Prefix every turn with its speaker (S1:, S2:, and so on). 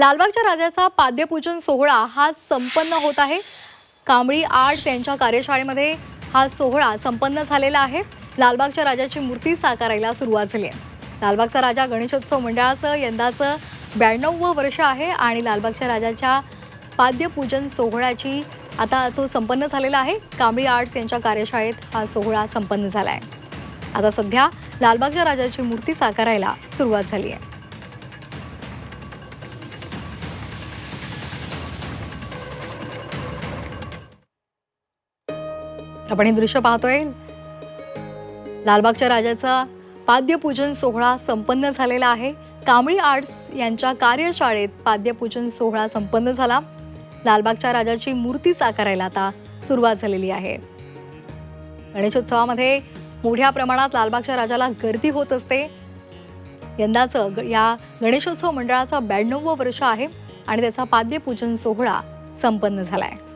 S1: लालबागच्या राजाचा पाद्यपूजन सोहळा हा संपन्न होत आहे. कांबळी आर्ट्स यांच्या कार्यशाळेमध्ये हा सोहळा संपन्न झालेला आहे. लालबागच्या राजाची मूर्ती साकारायला सुरुवात झाली आहे. लालबागचा राजा गणेशोत्सव मंडळाचं यंदाचं ब्याण्णववं वर्ष आहे आणि लालबागच्या राजाच्या पाद्यपूजन सोहळ्याची आता तो संपन्न झालेला आहे. कांबळी आर्ट्स यांच्या कार्यशाळेत हा सोहळा संपन्न झाला आहे. आता सध्या लालबागच्या राजाची मूर्ती साकारायला सुरुवात झाली आहे. आपण हे दृश्य पाहतोय. लालबागच्या राजाचा पाद्यपूजन सोहळा संपन्न झालेला आहे. कांबळी आर्ट्स यांच्या कार्यशाळेत पाद्यपूजन सोहळा संपन्न झाला. लालबागच्या राजाची मूर्ती साकारायला आता सुरुवात झालेली आहे. गणेशोत्सवामध्ये मोठ्या प्रमाणात लालबागच्या राजाला गर्दी होत असते. यंदाचं ग- या गणेशोत्सव मंडळाचा ब्याण्णव वर्ष आहे आणि त्याचा पाद्यपूजन सोहळा संपन्न झाला आहे